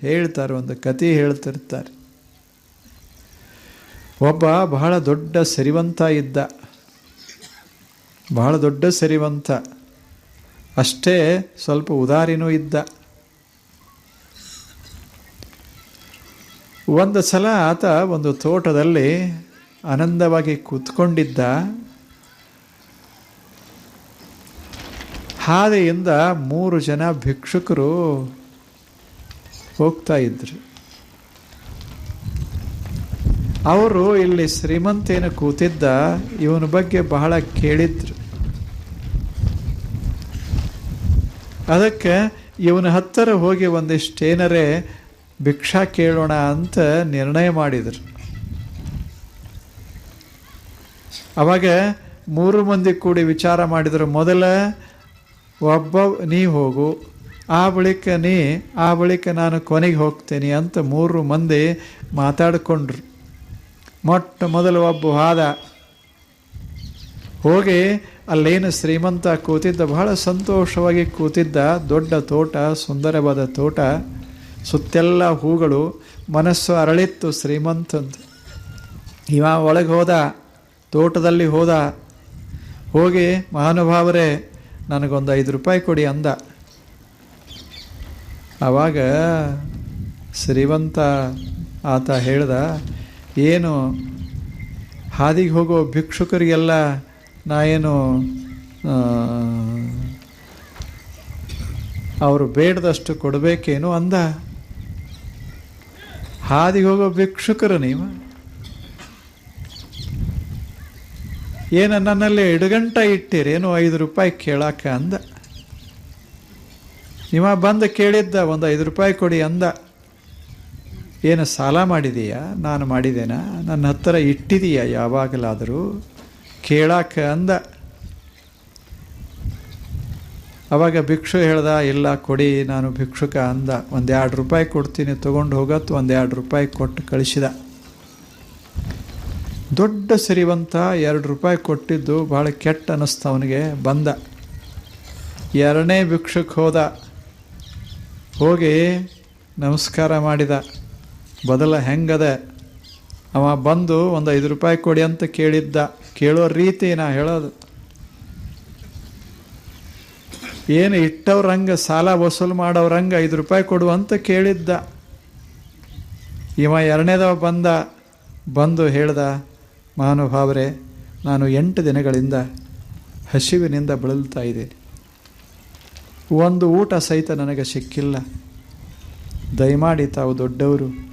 ಹೇಳ್ತಾರೆ, ಒಂದು ಕತೆ ಹೇಳ್ತಿರ್ತಾರೆ. ಒಬ್ಬ ಬಹಳ ದೊಡ್ಡ ಸರಿವಂತ ಇದ್ದ. ಬಹಳ ದೊಡ್ಡ ಸರಿವಂತ. ಅಷ್ಟೇ ಸ್ವಲ್ಪ ಉದಾರಿನೂ ಇದ್ದ. ಒಂದು ಸಲ ಆತ ಒಂದು ತೋಟದಲ್ಲಿ ಆನಂದವಾಗಿ ಕೂತ್ಕೊಂಡಿದ್ದ. ಹಾದಿಯಿಂದ ಮೂರು ಜನ ಭಿಕ್ಷುಕರು ಹೋಗ್ತಾ ಇದ್ರು. ಅವರು ಇಲ್ಲಿ ಶ್ರೀಮಂತೇನ ಕೂತಿದ್ದ ಇವನ ಬಗ್ಗೆ ಬಹಳ ಕೇಳಿದ್ರು. ಅದಕ್ಕೆ ಇವನ ಹತ್ತಿರ ಹೋಗಿ ಒಂದಿಷ್ಟೇನರೆ ಭಿಕ್ಷಾ ಕೇಳೋಣ ಅಂತ ನಿರ್ಣಯ ಮಾಡಿದರು. ಅವಾಗ ಮೂರು ಮಂದಿ ಕೂಡಿ ವಿಚಾರ ಮಾಡಿದರು. ಮೊದಲ, ಒಬ್ಬ, ನೀ ಹೋಗು. ಆ ಬಳಿಕ ನೀ ಆ ಬಳಿಕ ನಾನು ಕೊನೆಗೆ ಹೋಗ್ತೇನೆ ಅಂತ ಮೂರು ಮಂದಿ ಮಾತಾಡಿಕೊಂಡ್ರು. ಮೊಟ್ಟ ಮೊದಲು ಒಬ್ಬ ಹಾದ ಹೋಗಿ ಅಲ್ಲೇನು ಶ್ರೀಮಂತ ಕೂತಿದ್ದ, ಬಹಳ ಸಂತೋಷವಾಗಿ ಕೂತಿದ್ದ, ದೊಡ್ಡ ತೋಟ, ಸುಂದರವಾದ ತೋಟ, ಸುತ್ತೆಲ್ಲ ಹೂಗಳು, ಮನಸ್ಸು ಅರಳಿತ್ತು ಶ್ರೀಮಂತಂದು ಇವ ಒಳಗೆ ಹೋದ, ತೋಟದಲ್ಲಿ ಹೋದ. ಹೋಗಿ ಮಹಾನುಭಾವರೇ, ನನಗೊಂದು ಐದು ರೂಪಾಯಿ ಕೊಡಿ ಅಂದ. ಆವಾಗ ಶ್ರೀವಂತ ಆತ ಹೇಳ್ದ, ಏನು, ಹಾದಿಗೆ ಹೋಗೋ ಭಿಕ್ಷುಕರಿಗೆಲ್ಲ ನಾ ಏನು ಅವರು ಬೇಡದಷ್ಟು ಕೊಡಬೇಕೇನು ಅಂದ? ಹಾದಿಗೆ ಹೋಗೋ ಭಿಕ್ಷುಕರು ನೀವು? ಏನು ನನ್ನಲ್ಲಿ ಎಡಗಂಟ ಇಟ್ಟಿರೇನು ಐದು ರೂಪಾಯಿ ಕೇಳಾಕ? ಅಂದ. ಇವ ಬಂದು ಕೇಳಿದ್ದ ಒಂದು ಐದು ರೂಪಾಯಿ ಕೊಡಿ ಅಂದ. ಏನು ಸಾಲ ಮಾಡಿದೀಯಾ? ನಾನು ಮಾಡಿದ್ದೇನಾ ನನ್ನ ಹತ್ತಿರ ಇಟ್ಟಿದೀಯಾ ಯಾವಾಗಲಾದರೂ? ಕೇಳಾಕ ಅಂದ. ಅವಾಗ ಭಿಕ್ಷು ಹೇಳ್ದ, ಇಲ್ಲ ಕೊಡಿ, ನಾನು ಭಿಕ್ಷುಕ ಅಂದ. ಒಂದು ಎರಡು ರೂಪಾಯಿ ಕೊಡ್ತೀನಿ, ತೊಗೊಂಡು ಹೋಗತ್ತು ಒಂದು ಎರಡು ರೂಪಾಯಿ ಕೊಟ್ಟು ಕಳಿಸಿದ. ದೊಡ್ಡ ಸಿರಿವಂತ ಎರಡು ರೂಪಾಯಿ ಕೊಟ್ಟಿದ್ದು, ಭಾಳ ಕೆಟ್ಟ ಅನ್ನಿಸ್ತು ಅವನಿಗೆ, ಬಂದ. ಎರಡನೇ ಭಿಕ್ಷುಕ್ ಹೋದ. ಹೋಗಿ ನಮಸ್ಕಾರ ಮಾಡಿದ. ಬದಲ ಹೆಂಗದ? ಅವ ಬಂದು ಒಂದು ಐದು ರೂಪಾಯಿ ಕೊಡಿ ಅಂತ ಕೇಳಿದ್ದ. ಕೇಳೋ ರೀತಿ ನಾ ಹೇಳೋದು. ಏನು ಇಟ್ಟವ್ರಂಗೆ, ಸಾಲ ವಸೂಲು ಮಾಡೋವ್ರಂಗೆ ಐದು ರೂಪಾಯಿ ಕೊಡು ಅಂತ ಕೇಳಿದ್ದ. ಇವ ಎರಡನೇದವ ಬಂದ. ಬಂದು ಹೇಳ್ದ, ಮಹಾನುಭಾವರೇ, ನಾನು ಎಂಟು ದಿನಗಳಿಂದ ಹಸಿವಿನಿಂದ ಬಳಲ್ತಾ ಇದ್ದೀನಿ. ಒಂದು ಊಟ ಸಹಿತ ನನಗೆ ಸಿಕ್ಕಿಲ್ಲ. ದಯಮಾಡಿ ತಾವು ದೊಡ್ಡವರು,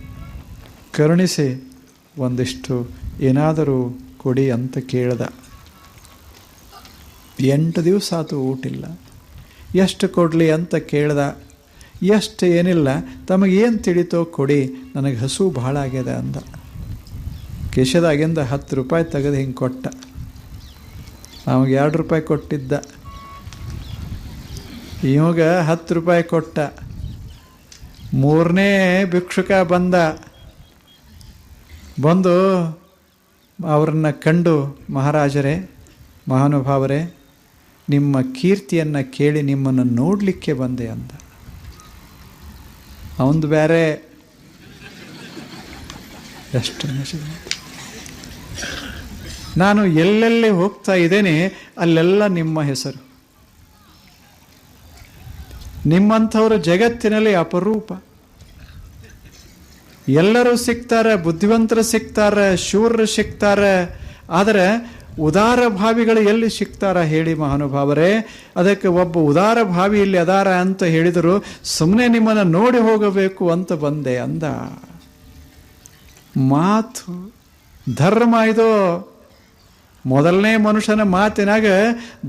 ಕರುಣಿಸಿ ಒಂದಿಷ್ಟು ಏನಾದರೂ ಕೊಡಿ ಅಂತ ಕೇಳ್ದ. ಎಂಟು ದಿವಸ ಆತು ಊಟಿಲ್ಲ. ಎಷ್ಟು ಕೊಡಲಿ ಅಂತ ಕೇಳ್ದ. ಎಷ್ಟು ಏನಿಲ್ಲ, ತಮಗೇನು ತಿಳಿತೋ ಕೊಡಿ, ನನಗೆ ಹಸು ಭಾಳ ಆಗ್ಯದ ಅಂದ. ಕಿಶದಾಗಿಂದ ಹತ್ತು ರೂಪಾಯಿ ತೆಗೆದು ಹಿಂಗೆ ಕೊಟ್ಟ. ಅವಾಗ ಎರಡು ರೂಪಾಯಿ ಕೊಟ್ಟಿದ್ದ. ಇವಾಗ ಹತ್ತು ರೂಪಾಯಿ ಕೊಟ್ಟ. ಮೂರನೇ ಭಿಕ್ಷುಕ ಬಂದ. ಬಂದು ಅವರನ್ನು ಕಂಡು, ಮಹಾರಾಜರೇ, ಮಹಾನುಭಾವರೇ, ನಿಮ್ಮ ಕೀರ್ತಿಯನ್ನು ಕೇಳಿ ನಿಮ್ಮನ್ನು ನೋಡಲಿಕ್ಕೆ ಬಂದೆ ಅಂದ. ಅವಂದು ಬೇರೆ ಎಷ್ಟು ನಾನು ಎಲ್ಲೆಲ್ಲಿ ಹೋಗ್ತಾ ಇದ್ದೇನೆ, ಅಲ್ಲೆಲ್ಲ ನಿಮ್ಮ ಹೆಸರು. ನಿಮ್ಮಂಥವರು ಜಗತ್ತಿನಲ್ಲಿ ಅಪರೂಪ. ಎಲ್ಲರೂ ಸಿಗ್ತಾರೆ, ಬುದ್ಧಿವಂತರು ಸಿಗ್ತಾರೆ, ಶೂರರು ಸಿಗ್ತಾರೆ, ಆದರೆ ಉದಾರ ಭಾವಿಗಳು ಎಲ್ಲಿ ಸಿಗ್ತಾರ ಹೇಳಿ ಮಹಾನುಭಾವರೇ? ಅದಕ್ಕೆ ಒಬ್ಬ ಉದಾರ ಭಾವಿ ಇಲ್ಲಿ ಅದಾರ ಅಂತ ಹೇಳಿದರು ಸುಮ್ಮನೆ ನಿಮ್ಮನ್ನು ನೋಡಿ ಹೋಗಬೇಕು ಅಂತ ಬಂದೆ ಅಂದ. ಮಾತು, ಧರ್ಮ ಇದು. ಮೊದಲನೇ ಮನುಷ್ಯನ ಮಾತಿನಾಗ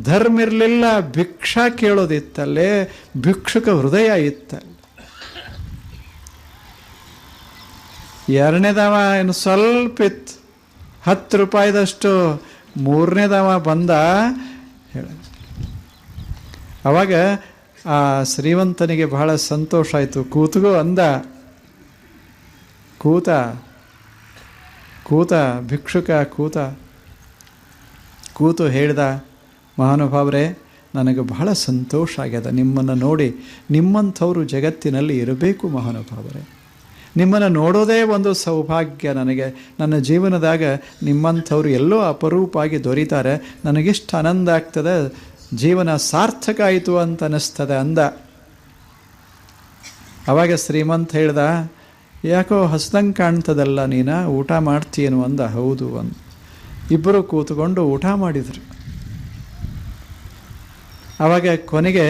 ಧರ್ಮ ಇರಲಿಲ್ಲ ಭಿಕ್ಷಾ ಕೇಳೋದಿತ್ತಲ್ಲೇ, ಭಿಕ್ಷುಕ ಹೃದಯ ಎರಡನೇ ಎರಡನೇದವ ಏನು ಸ್ವಲ್ಪ ಇತ್ತು. ಹತ್ತು ರೂಪಾಯಿದಷ್ಟು ಮೂರನೇದವ ಬಂದ, ಹೇಳ. ಅವಾಗ ಆ ಶ್ರೀಮಂತನಿಗೆ ಬಹಳ ಸಂತೋಷ ಆಯಿತು. ಕೂತುಗೂ ಅಂದ. ಕೂತ ಕೂತ, ಭಿಕ್ಷುಕ ಕೂತ. ಕೂತು ಹೇಳ್ದ, ಮಹಾನುಭಾವರೇ, ನನಗೆ ಬಹಳ ಸಂತೋಷ ಆಗ್ಯದ. ನಿಮ್ಮನ್ನು ನೋಡಿ ನಿಮ್ಮಂಥವರು ಜಗತ್ತಿನಲ್ಲಿ ಇರಬೇಕು ಮಹಾನುಭಾವರೇ. ನಿಮ್ಮನ್ನು ನೋಡೋದೇ ಒಂದು ಸೌಭಾಗ್ಯ ನನಗೆ. ನನ್ನ ಜೀವನದಾಗ ನಿಮ್ಮಂಥವ್ರು ಎಲ್ಲೋ ಅಪರೂಪವಾಗಿ ದೊರೀತಾರೆ. ನನಗಿಷ್ಟು ಆನಂದ ಆಗ್ತದೆ. ಜೀವನ ಸಾರ್ಥಕ ಆಯಿತು ಅಂತ ಅನ್ನಿಸ್ತದೆ ಅಂದ. ಅವಾಗ ಶ್ರೀಮಂತ ಹೇಳ್ದ, ಯಾಕೋ ಹಸ್ದಂಗೆ ಕಾಣ್ತದಲ್ಲ ನೀನು? ಊಟ ಮಾಡ್ತೀಯೇನು ಅಂದ. ಹೌದು ಅಂದ. ಇಬ್ಬರು ಕೂತ್ಕೊಂಡು ಊಟ ಮಾಡಿದರು. ಆವಾಗ ಕೊನೆಗೆ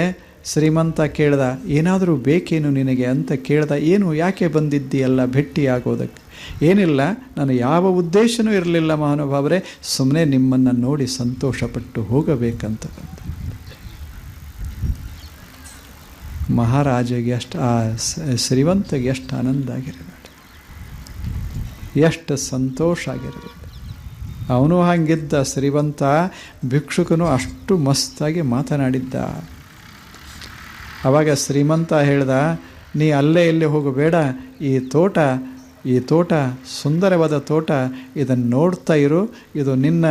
ಶ್ರೀಮಂತ ಕೇಳ್ದ, ಏನಾದರೂ ಬೇಕೇನು ನಿನಗೆ? ಅಂತ ಕೇಳ್ದ, ಏನು, ಯಾಕೆ ಬಂದಿದ್ದೀಯಲ್ಲ ಭೇಟಿ ಆಗೋದಕ್ಕೆ? ಏನಿಲ್ಲ, ನಾನು ಯಾವ ಉದ್ದೇಶನೂ ಇರಲಿಲ್ಲ ಮಹಾನುಭಾವರೇ ಸುಮ್ಮನೆ ನಿಮ್ಮನ್ನು ನೋಡಿ ಸಂತೋಷಪಟ್ಟು ಹೋಗಬೇಕಂತ. ಮಹಾರಾಜಗೆ ಎಷ್ಟು ಆ ಶ್ರೀಮಂತಗೆ ಎಷ್ಟು ಆನಂದ ಆಗಿರಬೇಕು ಎಷ್ಟು ಸಂತೋಷ ಆಗಿರಬೇಕು. ಅವನು ಹಾಗಿದ್ದ ಶ್ರೀವಂತ ಭಿಕ್ಷುಕನು ಅಷ್ಟು ಮಸ್ತಾಗಿ ಮಾತನಾಡಿದ್ದ. ಅವಾಗ ಶ್ರೀಮಂತ ಹೇಳ್ದ, ನೀ ಅಲ್ಲೇ ಇಲ್ಲಿ ಹೋಗಬೇಡ ಈ ತೋಟ ಈ ತೋಟ, ಸುಂದರವಾದ ತೋಟ ಇದನ್ನು ನೋಡ್ತಾ ಇರು. ಇದು ನಿನ್ನ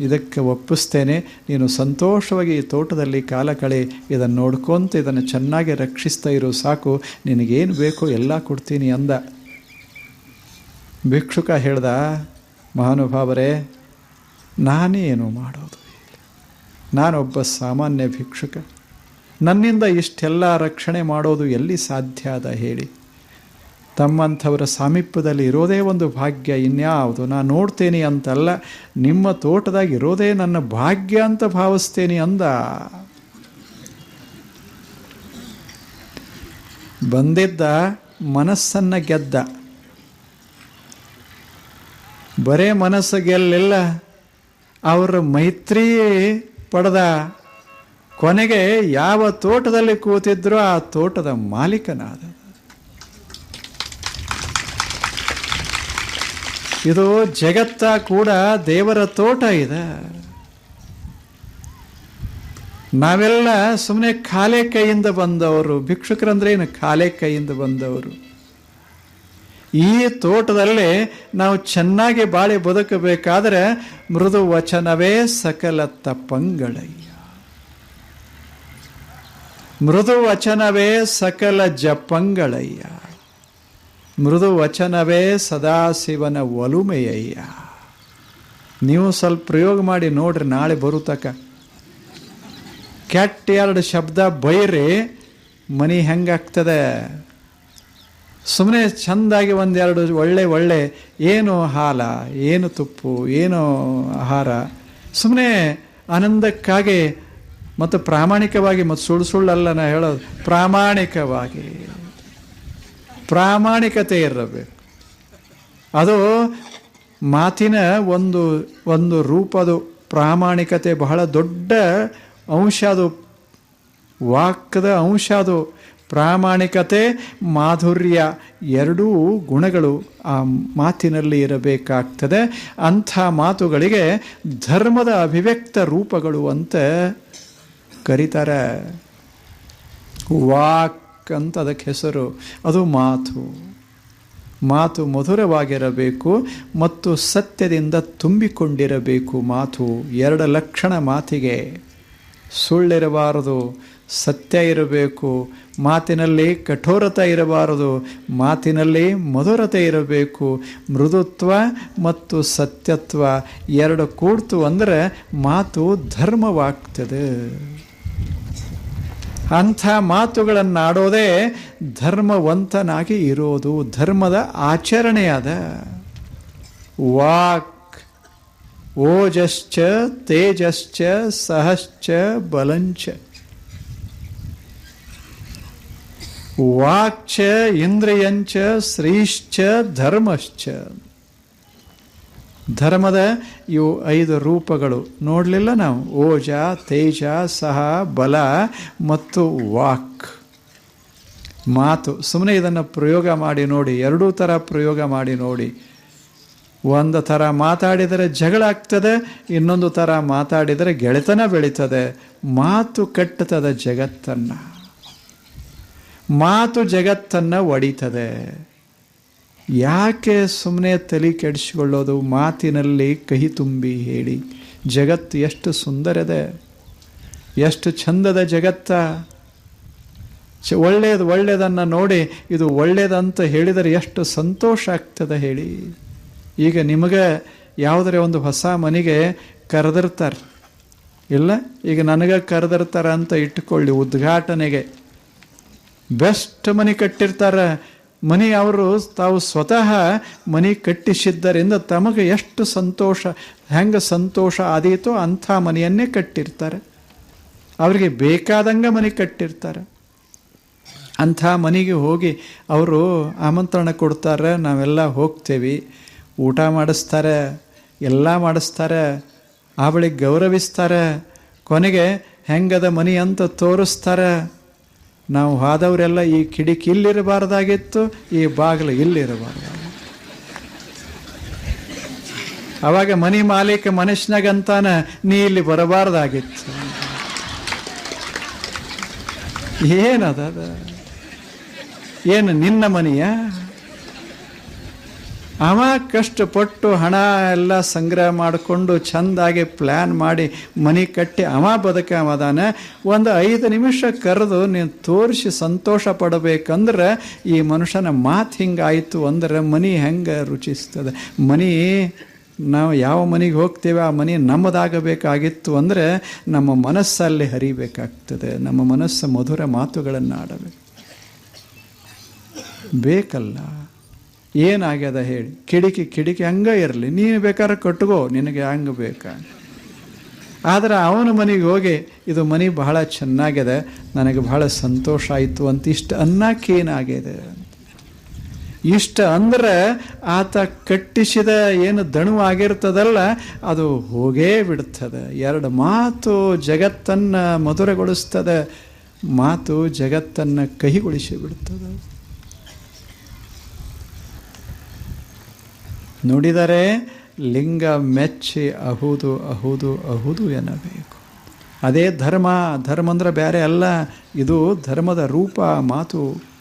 ಇದಕ್ಕೆ ಒಪ್ಪಿಸ್ತೇನೆ. ನೀನು ಸಂತೋಷವಾಗಿ ಈ ತೋಟದಲ್ಲಿ ಕಾಲ ಕಳೆ. ಇದನ್ನು ನೋಡ್ಕೊಂತ ಇದನ್ನು ಚೆನ್ನಾಗಿ ರಕ್ಷಿಸ್ತಾ ಇರು, ಸಾಕು. ನಿನಗೇನು ಬೇಕೋ ಎಲ್ಲ ಕೊಡ್ತೀನಿ ಅಂದ. ಭಿಕ್ಷುಕ ಹೇಳ್ದ ಮಹಾನುಭಾವರೇ, ನಾನೇನು ಮಾಡೋದು ನಾನೊಬ್ಬ ಸಾಮಾನ್ಯ ಭಿಕ್ಷುಕ. ನನ್ನಿಂದ ಇಷ್ಟೆಲ್ಲ ರಕ್ಷಣೆ ಮಾಡೋದು ಎಲ್ಲಿ ಸಾಧ್ಯ ಅದ ಹೇಳಿ? ತಮ್ಮಂಥವರ ಸಾಮೀಪ್ಯದಲ್ಲಿ ಇರೋದೇ ಒಂದು ಭಾಗ್ಯ, ಇನ್ಯಾವುದು? ನಾನು ನೋಡ್ತೇನೆ ಅಂತಲ್ಲ, ನಿಮ್ಮ ತೋಟದಾಗ ಇರೋದೇ ನನ್ನ ಭಾಗ್ಯ ಅಂತ ಭಾವಿಸ್ತೇನೆ ಅಂದ. ಬಂದಿದ್ದ ಮನಸ್ಸನ್ನು ಗೆದ್ದ. ಬರೇ ಮನಸ್ಸು ಗೆಲ್ಲಿಲ್ಲ ಅವರ ಮೈತ್ರಿ ಪಡೆದ ಕೊನೆಗೆ ಯಾವ ತೋಟದಲ್ಲಿ ಕೂತಿದ್ರೋ ಆ ತೋಟದ ಮಾಲೀಕನಾದ. ಇದು ಜಗತ್ತ ಕೂಡ ದೇವರ ತೋಟ ಇದೆ. ನಾವೆಲ್ಲ ಸುಮ್ಮನೆ ಖಾಲೆ ಕೈಯಿಂದ ಬಂದವರು, ಭಿಕ್ಷುಕರಂದ್ರೆ ಏನು ಖಾಲೆ ಕೈಯಿಂದ ಬಂದವರು? ಈ ತೋಟದಲ್ಲಿ ನಾವು ಚೆನ್ನಾಗಿ ಬಾಳಿ ಬದುಕಬೇಕಾದರೆ ಮೃದು ವಚನವೇ ಸಕಲ ತಪಂಗಳಯ್ಯ ಮೃದು ವಚನವೇ ಸಕಲ ಜಪಂಗಳಯ್ಯ ಮೃದು ವಚನವೇ ಸದಾಶಿವನ ಒಲುಮೆಯಯ್ಯ. ನೀವು ಸ್ವಲ್ಪ ಪ್ರಯೋಗ ಮಾಡಿ ನೋಡ್ರಿ ನಾಳೆ ಬರುತಕ ಕೆಟ್ಟ ಎರಡು ಶಬ್ದ ಬೈರಿ ಮನಿ ಹೆಂಗಾಗ್ತದೆ? ಸುಮ್ಮನೆ ಚೆಂದಾಗಿ ಒಂದೆರಡು ಒಳ್ಳೆ ಒಳ್ಳೆ, ಏನು ಹಾಲ, ಏನು ತುಪ್ಪು, ಏನು ಆಹಾರ ಸುಮ್ಮನೆ ಆನಂದಕ್ಕಾಗಿ ಮತ್ತು ಪ್ರಾಮಾಣಿಕವಾಗಿ, ಮತ್ತು ಸುಳ್ಳು ಸುಳ್ಳಲ್ಲ ನಾ ಹೇಳೋದು, ಪ್ರಾಮಾಣಿಕವಾಗಿ. ಪ್ರಾಮಾಣಿಕತೆ ಇರಬೇಕು. ಅದು ಮಾತಿನ ಒಂದು ಒಂದು ರೂಪದು ಪ್ರಾಮಾಣಿಕತೆ ಬಹಳ ದೊಡ್ಡ ಅಂಶ, ಅದು ವಾಕ್ಯದ ಅಂಶ, ಅದು ಪ್ರಾಮಾಣಿಕತೆ, ಮಾಧುರ್ಯ ಎರಡೂ ಗುಣಗಳು ಆ ಮಾತಿನಲ್ಲಿ ಇರಬೇಕಾಗ್ತದೆ. ಅಂಥ ಮಾತುಗಳಿಗೆ ಧರ್ಮದ ಅಭಿವ್ಯಕ್ತ ರೂಪಗಳು ಅಂತ ಕರೀತಾರೆ. ವಾಕ್ ಅಂತ ಅದಕ್ಕೆ ಹೆಸರು. ಅದು ಮಾತು. ಮಾತು ಮಧುರವಾಗಿರಬೇಕು ಮತ್ತು ಸತ್ಯದಿಂದ ತುಂಬಿಕೊಂಡಿರಬೇಕು ಮಾತು. ಎರಡು ಲಕ್ಷಣ ಮಾತಿಗೆ. ಸುಳ್ಳಿರಬಾರದು, ಸತ್ಯ ಇರಬೇಕು, ಮಾತಿನಲ್ಲಿ ಕಠೋರತೆ ಇರಬಾರದು, ಮಾತಿನಲ್ಲಿ ಮಧುರತೆ ಇರಬೇಕು, ಮೃದುತ್ವ ಮತ್ತು ಸತ್ಯತ್ವ ಎರಡು ಕೂಡ್ತು ಅಂದರೆ ಮಾತು ಧರ್ಮವಾಗ್ತದೆ. ಅಂಥ ಮಾತುಗಳನ್ನಾಡೋದೇ ಧರ್ಮವಂತನಾಗಿ ಇರೋದು, ಧರ್ಮದ ಆಚರಣೆಯಾದ ವಾಕ್. ಓಜಶ್ಚ, ತೇಜಶ್ಚ, ಸಹಶ್ಚ, ಬಲಂಚ. ವಾಕ್ಚ, ಇಂದ್ರಿಯಂಚ, ಶ್ರೀಶ್ಚ, ಧರ್ಮಶ್ಚ. ಧರ್ಮದ ಇವು ಐದು ರೂಪಗಳು. ನೋಡಲಿಲ್ಲ ನಾವು? ಓಜ, ತೇಜ, ಸಹ, ಬಲ ಮತ್ತು ವಾಕ್. ಮಾತು. ಸುಮ್ಮನೆ ಇದನ್ನು ಪ್ರಯೋಗ ಮಾಡಿ ನೋಡಿ. ಎರಡೂ ಥರ ಪ್ರಯೋಗ ಮಾಡಿ ನೋಡಿ. ಒಂದು ಥರ ಮಾತಾಡಿದರೆ ಜಗಳ ಆಗ್ತದೆ, ಇನ್ನೊಂದು ಥರ ಮಾತಾಡಿದರೆ ಗೆಳೆತನ ಬೆಳೀತದೆ. ಮಾತು ಕಟ್ಟುತ್ತದೆ ಜಗತ್ತನ್ನು. ಮಾತು ಜಗತ್ತನ್ನು ಒಡೀತದೆ. ಯಾಕೆ ಸುಮ್ಮನೆ ತಲೆ ಕೆಡಿಸಿಕೊಳ್ಳೋದು, ಮಾತಿನಲ್ಲಿ ಕಹಿ ತುಂಬಿ ಹೇಳಿ. ಜಗತ್ತು ಎಷ್ಟು ಸುಂದರದೆ. ಎಷ್ಟು ಚಂದದ ಜಗತ್ತ. ಚ ಒಳ್ಳೆಯದು ಒಳ್ಳೆಯದನ್ನು ನೋಡಿ, ಇದು ಒಳ್ಳೆಯದಂತ ಹೇಳಿದರೆ ಎಷ್ಟು ಸಂತೋಷ ಆಗ್ತದೆ ಹೇಳಿ. ಈಗ ನಿಮಗೆ ಯಾವುದರ ಒಂದು ಹೊಸ ಮನೆಗೆ ಕರೆದಿರ್ತಾರೆ. ಇಲ್ಲ, ಈಗ ನನಗೆ ಕರೆದಿರ್ತಾರೆ ಅಂತ ಇಟ್ಟುಕೊಳ್ಳಿ ಉದ್ಘಾಟನೆಗೆ. ಬೆಸ್ಟ್ ಮನೆ ಕಟ್ಟಿರ್ತಾರೆ. ಮನೆ ಅವರು ತಾವು ಸ್ವತಃ ಮನೆ ಕಟ್ಟಿಸಿದ್ದರಿಂದ ತಮಗೆ ಎಷ್ಟು ಸಂತೋಷ, ಹೆಂಗೆ ಸಂತೋಷ ಆದೀತೋ ಅಂಥ ಮನೆಯನ್ನೇ ಕಟ್ಟಿರ್ತಾರೆ. ಅವರಿಗೆ ಬೇಕಾದಂಗೆ ಮನೆ ಕಟ್ಟಿರ್ತಾರೆ. ಅಂಥ ಮನೆಗೆ ಹೋಗಿ ಅವರು ಆಮಂತ್ರಣ ಕೊಡ್ತಾರೆ, ನಾವೆಲ್ಲ ಹೋಗ್ತೇವೆ. ಊಟ ಮಾಡಿಸ್ತಾರೆ, ಎಲ್ಲ ಮಾಡಿಸ್ತಾರೆ ಅವಳಿಗೆ ಗೌರವಿಸ್ತಾರೆ, ಕೊನೆಗೆ ಹೆಂಗದ ಮನಿ ಅಂತ ತೋರಿಸ್ತಾರೆ. ನಾವು ಹೋದವರೆಲ್ಲ ಈ ಕಿಡಿಕಿ ಇಲ್ಲಿರಬಾರ್ದಾಗಿತ್ತು, ಈ ಬಾಗಿಲು ಇಲ್ಲಿರಬಾರ್ದು ಅವಾಗ ಮನಿ ಮಾಲೀಕ ಮನುಷ್ಯನಾಗಂತಾನ, ನೀ ಇಲ್ಲಿ ಬರಬಾರ್ದಾಗಿತ್ತು. ಏನದ ಏನು ನಿನ್ನ ಮನೆಯ? ಅವ ಕಷ್ಟಪಟ್ಟು ಹಣ ಎಲ್ಲ ಸಂಗ್ರಹ ಮಾಡಿಕೊಂಡು ಚೆಂದಾಗಿ ಪ್ಲ್ಯಾನ್ ಮಾಡಿ ಮನೆ ಕಟ್ಟಿ ಅವ ಬದುಕವದಾನ. ಒಂದು ಐದು ನಿಮಿಷ ಕರೆದು ನೀನು ತೋರಿಸಿ ಸಂತೋಷ ಪಡಬೇಕಂದ್ರೆ ಈ ಮನುಷ್ಯನ ಮಾತು ಹಿಂಗಾಯಿತು ಅಂದ್ರೆ ಮನೆ ಹೆಂಗೆ ರುಚಿಸ್ತದೆ. ಮನೆ, ನಾವು ಯಾವ ಮನೆಗೆ ಹೋಗ್ತೇವೆ, ಆ ಮನೆ ನಮ್ಮದಾಗಬೇಕಾಗಿತ್ತು ಅಂದರೆ ನಮ್ಮ ಮನಸ್ಸಲ್ಲಿ ಹರಿಬೇಕಾಗ್ತದೆ. ನಮ್ಮ ಮನಸ್ಸು ಮಧುರ ಮಾತುಗಳನ್ನು ಆಡಬೇಕು ಬೇಕಲ್ಲ. ಏನಾಗ್ಯದ ಹೇಳಿ? ಕಿಡಿಕಿ ಕಿಡಿಕಿ ಹಂಗೆ ಇರಲಿ. ನೀನು ಬೇಕಾದ್ರೆ ಕಟ್ಕೋ, ನಿನಗೆ ಹಂಗೆ ಬೇಕಾ? ಆದರೆ ಅವನ ಮನೆಗೆ ಹೋಗಿ, ಇದು ಮನೆ ಬಹಳ ಚೆನ್ನಾಗಿದೆ, ನನಗೆ ಬಹಳ ಸಂತೋಷ ಆಯಿತು ಅಂತ ಇಷ್ಟು ಅನ್ನಕ್ಕೇನಾಗಿದೆ ಇಷ್ಟ ಅಂದ್ರೆ ಆತ ಕಟ್ಟಿಸಿದ ಏನು ದಣುವಾಗಿರ್ತದಲ್ಲ ಅದು ಹೋಗೇ ಬಿಡ್ತದೆ. ಎರಡು ಮಾತು ಜಗತ್ತನ್ನು ಮಧುರಗೊಳಿಸ್ತದೆ. ಮಾತು ಜಗತ್ತನ್ನು ಕಹಿಗೊಳಿಸಿ ಬಿಡ್ತದೆ. ನುಡಿದರೆ ಲಿಂಗ ಮೆಚ್ಚಿ ಅಹುದು ಅಹುದು ಅಹುದು ಎನ್ನಬೇಕು. ಅದೇ ಧರ್ಮ ಧರ್ಮ ಅಂದ್ರೆ ಬೇರೆ ಅಲ್ಲ. ಇದು ಧರ್ಮದ ರೂಪ, ಮಾತು.